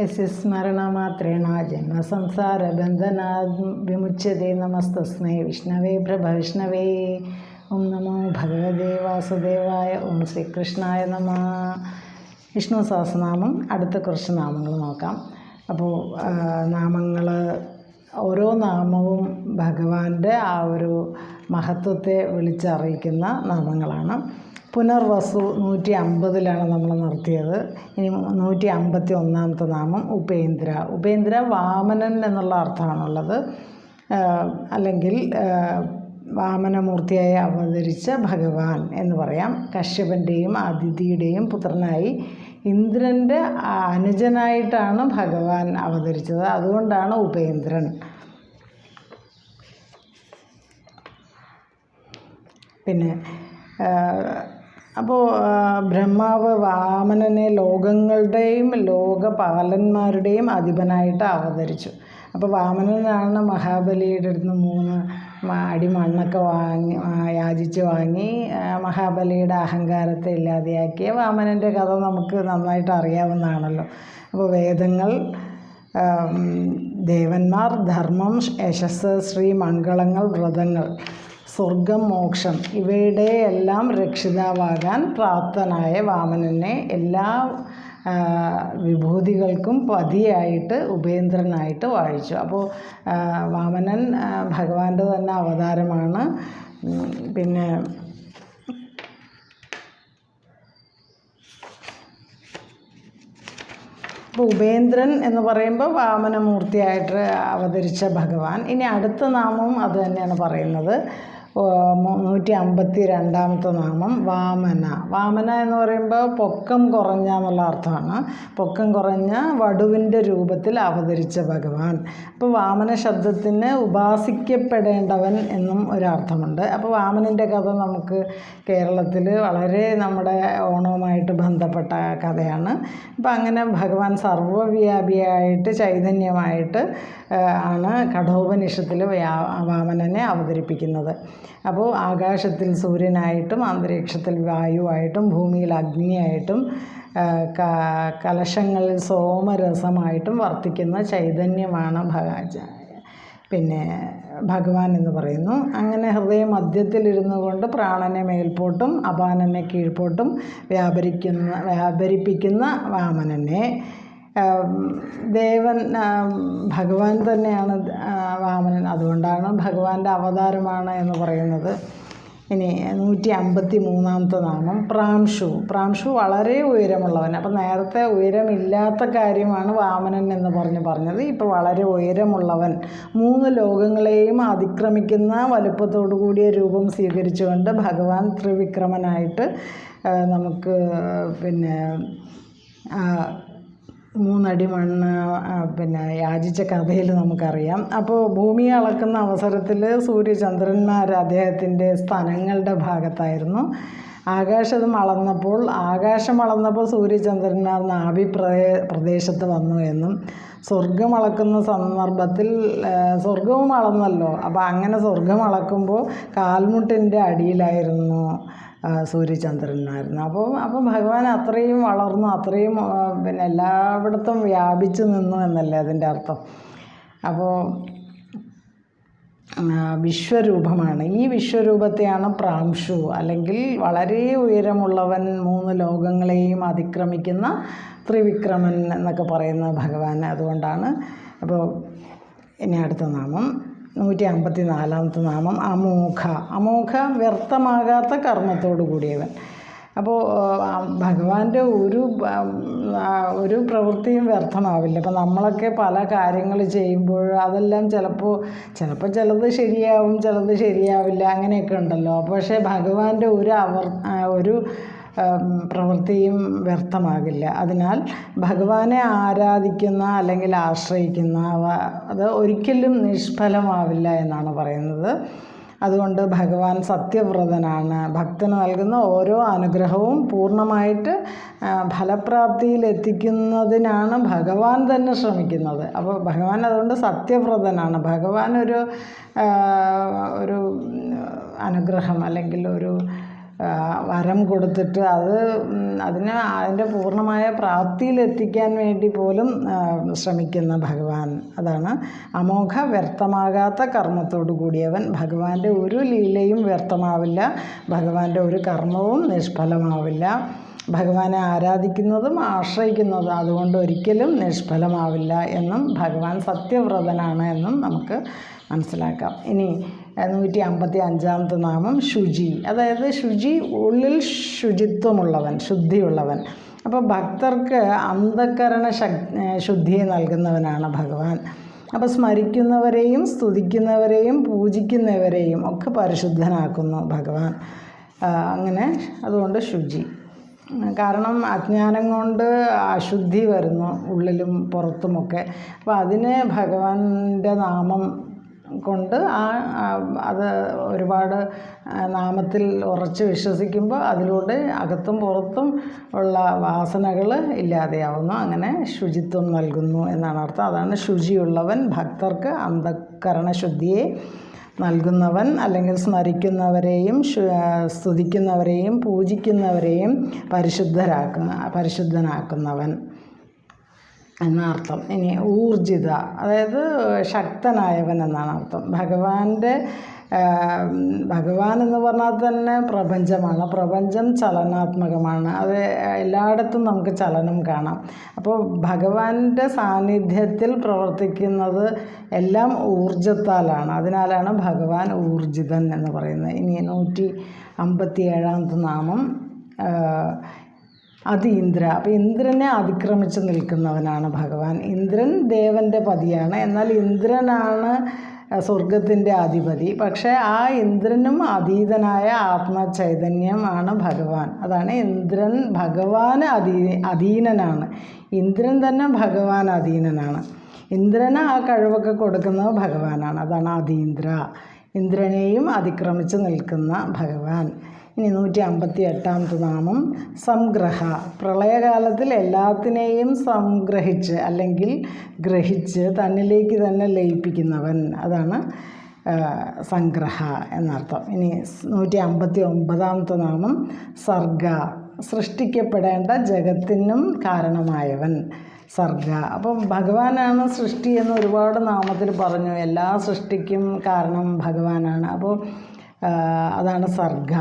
യസ്യ സ്മരണമാത്രേണ ജന്മസംസാരബന്ധനാ വിമുച്യത്തെ നമസ്തസ്മൈ വിഷ്ണവേ പ്രഭവിഷ്ണവേ ഓം നമോ ഭഗവതേ വാസുദേവായ ഓം ശ്രീകൃഷ്ണായ നമ വിഷ്ണു സഹസ്രനാമം അടുത്ത കുറച്ച് നാമങ്ങൾ നോക്കാം. അപ്പോൾ നാമങ്ങൾ ഓരോ നാമവും ഭഗവാന്റെ ആ ഒരു മഹത്വത്തെ വിളിച്ചറിയിക്കുന്ന നാമങ്ങളാണ്. പുനർവസു നൂറ്റി അമ്പതിലാണ് നമ്മൾ നിർത്തിയത് ഇനി നൂറ്റി അമ്പത്തി ഒന്നാമത്തെ നാമം ഉപേന്ദ്ര. ഉപേന്ദ്ര വാമനൻ എന്നുള്ള അർത്ഥമാണുള്ളത്. അല്ലെങ്കിൽ വാമനമൂർത്തിയായി അവതരിച്ച ഭഗവാൻ എന്ന് പറയാം. കശ്യപന്റെയും അതിഥിയുടെയും പുത്രനായി ഇന്ദ്രന്റെ അനുജനായിട്ടാണ് ഭഗവാൻ അവതരിച്ചത്. അതുകൊണ്ടാണ് ഉപേന്ദ്രൻ. പിന്നെ അപ്പോൾ ബ്രഹ്മാവ് വാമനനെ ലോകങ്ങളുടെയും ലോകപാലന്മാരുടെയും അധിപനായിട്ട് അവതരിച്ചു അപ്പോൾ വാമനനാണ് മഹാബലിയുടെ അടുത്ത് മൂന്ന് അടി മണ്ണൊക്കെ വാങ്ങി യാചിച്ച് വാങ്ങി മഹാബലിയുടെ അഹങ്കാരത്തെ ഇല്ലാതെയാക്കിയ വാമനന്റെ കഥ നമുക്ക് നന്നായിട്ട് അറിയാവുന്നതാണല്ലോ. അപ്പോൾ വേദങ്ങൾ ദേവന്മാർ ധർമ്മം യശസ് ശ്രീ മംഗളങ്ങൾ വ്രതങ്ങൾ. സ്വർഗം മോക്ഷം ഇവയുടെയെല്ലാം രക്ഷിതാവാകാൻ പ്രാപ്തനായ വാമനനെ എല്ലാ വിഭൂതികൾക്കും പതിയായിട്ട് ഉപേന്ദ്രനായിട്ട് വാഴിച്ചു. അപ്പോൾ വാമനൻ ഭഗവാന്റെ തന്നെ അവതാരമാണ്. പിന്നെ ഇപ്പോൾ ഉപേന്ദ്രൻ എന്ന് പറയുമ്പോൾ വാമനമൂർത്തിയായിട്ട് അവതരിച്ച ഭഗവാൻ. ഇനി അടുത്ത നാമവും അത് തന്നെയാണ് പറയുന്നത്. നൂറ്റി അമ്പത്തി രണ്ടാമത്തെ നാമം വാമന. വാമന എന്ന് പറയുമ്പോൾ പൊക്കം കുറഞ്ഞ എന്നുള്ള അർത്ഥമാണ്. പൊക്കം കുറഞ്ഞ വടുവിന്റെ രൂപത്തിൽ അവതരിച്ച ഭഗവാൻ. അപ്പോൾ വാമന ശബ്ദത്തിന് ഉപാസിക്കപ്പെടേണ്ടവൻ എന്നും ഒരർത്ഥമുണ്ട്. അപ്പോൾ വാമനന്റെ കഥ നമുക്ക് കേരളത്തിൽ വളരെ നമ്മുടെ ഓണവുമായിട്ട് ബന്ധപ്പെട്ട കഥയാണ്. അപ്പോൾ അങ്ങനെ ഭഗവാൻ സർവവ്യാപിയായിട്ട് ചൈതന്യമായിട്ട് ആണ് കഠോപനിഷത്തിൽ വാമനനെ അവതരിപ്പിക്കുന്നത്. അപ്പോൾ ആകാശത്തിൽ സൂര്യനായിട്ടും അന്തരീക്ഷത്തിൽ വായുവായിട്ടും ഭൂമിയിൽ അഗ്നിയായിട്ടും കലശങ്ങളിൽ സോമരസമായിട്ടും വർത്തിക്കുന്ന ചൈതന്യമാണ് ഭഗ പിന്നെ ഭഗവാൻ എന്ന് പറയുന്നു. അങ്ങനെ ഹൃദയ മധ്യത്തിലിരുന്നു കൊണ്ട് പ്രാണനെ മേൽപോട്ടും അപാനനെ കീഴ്പോട്ടും വ്യാപരിക്കുന്ന വ്യാപരിപ്പിക്കുന്ന വാമനനെ. ദേവൻ ഭഗവാൻ തന്നെയാണ് വാമനൻ. അതുകൊണ്ടാണ് ഭഗവാന്റെ അവതാരമാണ് എന്ന് പറയുന്നത്. ഇനി നൂറ്റി അമ്പത്തി മൂന്നാമത്തെ നാമം പ്രാംശു. പ്രാംശു വളരെ ഉയരമുള്ളവൻ. അപ്പം നേരത്തെ ഉയരമില്ലാത്ത കാര്യമാണ് വാമനൻ എന്ന് പറഞ്ഞ് പറഞ്ഞത്. ഇപ്പോൾ വളരെ ഉയരമുള്ളവൻ. മൂന്ന് ലോകങ്ങളെയും അതിക്രമിക്കുന്ന വലുപ്പത്തോടു കൂടിയ രൂപം സ്വീകരിച്ചുകൊണ്ട് ഭഗവാൻ ത്രിവിക്രമനായിട്ട് നമുക്ക് പിന്നെ മൂന്നടി മണ്ണ് പിന്നെ യാചിച്ച കഥയിൽ നമുക്കറിയാം. അപ്പോൾ ഭൂമിയെ അളക്കുന്ന അവസരത്തിൽ സൂര്യചന്ദ്രന്മാർ അദ്ദേഹത്തിന്റെ സ്ഥലങ്ങളുടെ ഭാഗത്തായിരുന്നു. ആകാശം അളന്നപ്പോൾ ആകാശം അളന്നപ്പോൾ സൂര്യചന്ദ്രന്മാർ നാഭി പ്രദേ പ്രദേശത്ത് വന്നു എന്നും സ്വർഗം അളക്കുന്ന സന്ദർഭത്തിൽ സ്വർഗവും അളന്നല്ലോ. അപ്പോൾ അങ്ങനെ സ്വർഗം അളക്കുമ്പോൾ കാൽമുട്ടിന്റെ അടിയിലായിരുന്നു ആ, സൂര്യചന്ദ്രന്മാരുന്നു അപ്പോൾ അപ്പോൾ ഭഗവാൻ അത്രയും വളർന്നു അത്രയും പിന്നെ എല്ലായിടത്തും വ്യാപിച്ചു നിന്നു എന്നല്ലേ അതിന്റെ അർത്ഥം. അപ്പോൾ വിശ്വരൂപമാണ്. ഈ വിശ്വരൂപത്തെയാണ് പ്രാംശു അല്ലെങ്കിൽ വളരെ ഉയരമുള്ളവൻ മൂന്ന് ലോകങ്ങളെയും അതിക്രമിക്കുന്ന ത്രിവിക്രമൻ എന്നൊക്കെ പറയുന്ന ഭഗവാൻ അതുകൊണ്ടാണ്. അപ്പോൾ ഇനി അടുത്ത നാമം നൂറ്റി അമ്പത്തി നാലാമത്തെ നാമം അമോഘ. അമോഘ വ്യർത്ഥമാകാത്ത കർമ്മത്തോടു കൂടിയവൻ. അപ്പോൾ ഭഗവാന്റെ ഒരു ഒരു പ്രവൃത്തിയും വ്യർത്ഥമാവില്ല. അപ്പം നമ്മളൊക്കെ പല കാര്യങ്ങൾ ചെയ്യുമ്പോൾ അതെല്ലാം ചിലപ്പോൾ ചിലപ്പോൾ ചിലത് ശരിയാവും ചിലത് ശരിയാവില്ല അങ്ങനെയൊക്കെ ഉണ്ടല്ലോ. പക്ഷേ ഭഗവാന്റെ ഒരു അവർ ഒരു പ്രവൃത്തിയും വ്യർത്ഥമാകില്ല. അതിനാൽ ഭഗവാനെ ആരാധിക്കുന്ന അല്ലെങ്കിൽ ആശ്രയിക്കുന്ന അത് ഒരിക്കലും നിഷ്ഫലമാവില്ല എന്നാണ് പറയുന്നത്. അതുകൊണ്ട് ഭഗവാൻ സത്യവ്രതനാണ്. ഭക്തന് നൽകുന്ന ഓരോ അനുഗ്രഹവും പൂർണമായിട്ട് ഫലപ്രാപ്തിയിൽ എത്തിക്കുന്നതിനാണ് ഭഗവാൻ തന്നെ ശ്രമിക്കുന്നത്. അപ്പോൾ ഭഗവാൻ അതുകൊണ്ട് സത്യവ്രതനാണ്. ഭഗവാൻ ഒരു ഒരു അനുഗ്രഹം അല്ലെങ്കിൽ ഒരു വരം കൊടുത്തിട്ട് അത് അതിന് അതിന്റെ പൂർണമായ പ്രാപ്തിയിലെത്തിക്കാൻ വേണ്ടി പോലും ശ്രമിക്കുന്ന ഭഗവാൻ. അതാണ് അമോഘ വ്യർത്ഥമാകാത്ത കർമ്മത്തോടു കൂടിയവൻ. ഭഗവാന്റെ ഒരു ലീലയും വ്യർത്ഥമാവില്ല. ഭഗവാന്റെ ഒരു കർമ്മവും നിഷ്ഫലമാവില്ല. ഭഗവാനെ ആരാധിക്കുന്നതും ആശ്രയിക്കുന്നതും അതുകൊണ്ട് ഒരിക്കലും നിഷ്ഫലമാവില്ല എന്നും ഭഗവാൻ സത്യവ്രതനാണ് എന്നും നമുക്ക് മനസ്സിലാക്കാം. ഇനി നൂറ്റി അമ്പത്തി അഞ്ചാമത്തെ നാമം ശുചി. അതായത് ശുചി ഉള്ളിൽ ശുചിത്വമുള്ളവൻ ശുദ്ധിയുള്ളവൻ. അപ്പോൾ ഭക്തർക്ക് അന്ധകരണ ശുദ്ധിയെ നൽകുന്നവനാണ് ഭഗവാൻ. അപ്പോൾ സ്മരിക്കുന്നവരെയും സ്തുതിക്കുന്നവരെയും പൂജിക്കുന്നവരെയും ഒക്കെ പരിശുദ്ധനാക്കുന്നു ഭഗവാൻ. അങ്ങനെ അതുകൊണ്ട് ശുചി. കാരണം അജ്ഞാനം കൊണ്ട് അശുദ്ധി വരുന്നു ഉള്ളിലും പുറത്തുമൊക്കെ. അപ്പോൾ അതിന് ഭഗവാന്റെ നാമം കൊണ്ട് ആ അത് ഒരുപാട് നാമത്തിൽ ഉറച്ച് വിശ്വസിക്കുമ്പോൾ അതിലൂടെ അകത്തും പുറത്തും ഉള്ള വാസനകൾ ഇല്ലാതെയാവുന്നു. അങ്ങനെ ശുചിത്വം നൽകുന്നു എന്നാണ് അർത്ഥം. അതാണ് ശുചിയുള്ളവൻ ഭക്തർക്ക് അന്ധകരണ ശുദ്ധിയെ നൽകുന്നവൻ അല്ലെങ്കിൽ സ്മരിക്കുന്നവരെയും സ്തുതിക്കുന്നവരെയും പൂജിക്കുന്നവരെയും പരിശുദ്ധരാക്കുന്ന പരിശുദ്ധനാക്കുന്നവൻ. എന്നർത്ഥം. ഇനി ഊർജിത അതായത് ശക്തനായവൻ എന്നാണ് അർത്ഥം ഭഗവാന്റെ ഭഗവാൻ എന്ന് പറഞ്ഞാൽ തന്നെ പ്രപഞ്ചമാണ്. പ്രപഞ്ചം ചലനാത്മകമാണ്. അത് എല്ലായിടത്തും നമുക്ക് ചലനം കാണാം. അപ്പോൾ ഭഗവാന്റെ സാന്നിധ്യത്തിൽ പ്രവർത്തിക്കുന്നത് എല്ലാം ഊർജത്താലാണ്. അതിനാലാണ് ഭഗവാൻ ഊർജിതൻ എന്ന് പറയുന്നത്. ഇനി നൂറ്റി അമ്പത്തി ഏഴാമത്തെ നാമം ആ, ഇന്ദ്ര. അപ്പോൾ ഇന്ദ്രനെ അതിക്രമിച്ച് നിൽക്കുന്നവനാണ് ഭഗവാൻ. ഇന്ദ്രൻ ദേവന്റെ പതിയാണ്. എന്നാൽ ഇന്ദ്രനാണ് സ്വർഗത്തിന്റെ അധിപതി. പക്ഷേ ആ ഇന്ദ്രനും അതീതനായ ആത്മചൈതന്യമാണ് ഭഗവാൻ. അതാണ് ഇന്ദ്രൻ ഭഗവാൻ അധീ അധീനനാണ്. ഇന്ദ്രൻ തന്നെ ഭഗവാൻ അധീനനാണ്. ഇന്ദ്രന് ആ കഴിവൊക്കെ കൊടുക്കുന്നത് ഭഗവാനാണ്. അതാണ് അതീന്ദ്ര. ഇന്ദ്രനെയും അതിക്രമിച്ച് നിൽക്കുന്ന ഭഗവാൻ. ഇനി നൂറ്റി അമ്പത്തി എട്ടാമത്തെ നാമം സംഗ്രഹ. പ്രളയകാലത്തിൽ എല്ലാത്തിനെയും സംഗ്രഹിച്ച് അല്ലെങ്കിൽ ഗ്രഹിച്ച് തന്നിലേക്ക് തന്നെ ലയിപ്പിക്കുന്നവൻ അതാണ് സംഗ്രഹ എന്നർത്ഥം. ഇനി നൂറ്റി അമ്പത്തി ഒമ്പതാമത്തെ നാമം സർഗ. സൃഷ്ടിക്കപ്പെടേണ്ട ജഗത്തിനും കാരണമായവൻ സർഗ. അപ്പം ഭഗവാനാണ് സൃഷ്ടി എന്ന് ഒരുപാട് നാമത്തിൽ പറഞ്ഞു. എല്ലാ സൃഷ്ടിക്കും കാരണം ഭഗവാനാണ്. അപ്പോൾ അതാണ് സർഗ.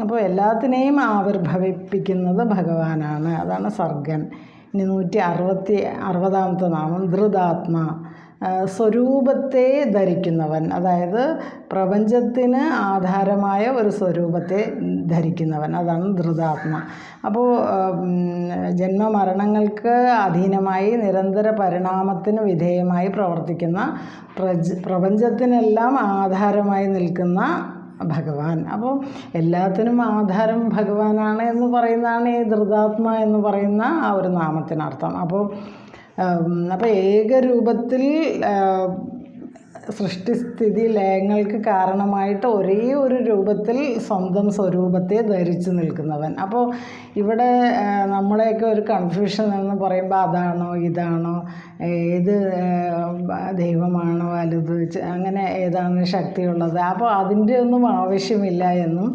അപ്പോൾ എല്ലാത്തിനെയും ആവിർഭവിപ്പിക്കുന്നത് ഭഗവാനാണ്. അതാണ് സർഗൻ. ഇനി നൂറ്റി അറുപത്തി അറുപതാമത്തെ നാമം ധൃതാത്മ. സ്വരൂപത്തെ ധരിക്കുന്നവൻ. അതായത് പ്രപഞ്ചത്തിന് ആധാരമായ ഒരു സ്വരൂപത്തെ ധരിക്കുന്നവൻ. അതാണ് ധൃതാത്മ. അപ്പോൾ ജന്മമരണങ്ങൾക്ക് അധീനമായി നിരന്തര പരിണാമത്തിന് വിധേയമായി പ്രവർത്തിക്കുന്ന പ്രപഞ്ചത്തിനെല്ലാം ആധാരമായി നിൽക്കുന്ന ഭഗവാൻ. അപ്പോൾ എല്ലാത്തിനും ആധാരം ഭഗവാനാണ് എന്ന് പറയുന്നതാണ് ഈ ധൃതാത്മ എന്ന് പറയുന്ന ആ ഒരു നാമത്തിനർത്ഥം. അപ്പോൾ അപ്പോൾ ഏകരൂപത്തിൽ സൃഷ്ടിസ്ഥിതി ലയങ്ങൾക്ക് കാരണമായിട്ട് ഒരേ ഒരു രൂപത്തിൽ സ്വന്തം സ്വരൂപത്തെ ധരിച്ചു നിൽക്കുന്നവൻ. അപ്പോൾ ഇവിടെ നമ്മളെയൊക്കെ ഒരു കൺഫ്യൂഷൻ എന്ന് പറയുമ്പോൾ അതാണോ ഇതാണോ ഏത് ദൈവമാണോ വലുത് അങ്ങനെ ഏതാണ് ശക്തിയുള്ളത്? അപ്പോൾ അതിന്റെ ഒന്നും ആവശ്യമില്ല എന്നും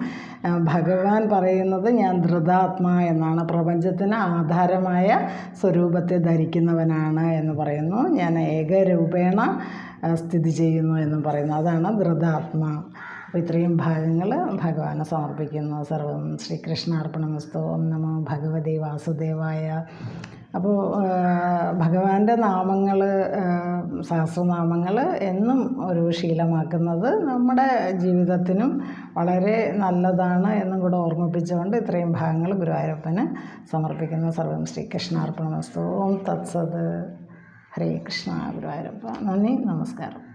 ഭഗവാൻ പറയുന്നത് ഞാൻ ധൃതാത്മാ എന്നാണ്. പ്രപഞ്ചത്തിന് ആധാരമായ സ്വരൂപത്തെ ധരിക്കുന്നവനാണ് എന്ന് പറയുന്നു. ഞാൻ ഏകരൂപേണ സ്ഥിതി ചെയ്യുന്നു എന്ന് പറയുന്നു. അതാണ് ധൃതാത്മ. അപ്പോൾ ഇത്രയും ഭാഗങ്ങൾ ഭഗവാനെ സമർപ്പിക്കുന്നു. സർവം ശ്രീകൃഷ്ണാർപ്പണമസ്തു. ഓം നമോ ഭഗവതി വാസുദേവായ. അപ്പോൾ ഭഗവാന്റെ നാമങ്ങൾ സഹസ്രനാമങ്ങൾ എന്നും ഒരു ശീലമാക്കുന്നത് നമ്മുടെ ജീവിതത്തിനും വളരെ നല്ലതാണ് എന്നും കൂടെ ഓർമ്മിപ്പിച്ചുകൊണ്ട് ഇത്രയും ഭാഗങ്ങൾ ഗുരുവായൂരപ്പന് സമർപ്പിക്കുന്നു. സർവം ശ്രീകൃഷ്ണാർപ്പണമസ്തു. ഓം തത്സത്. ഹരേ കൃഷ്ണ ഗുരുവായൂരപ്പ. നന്ദി. നമസ്കാരം.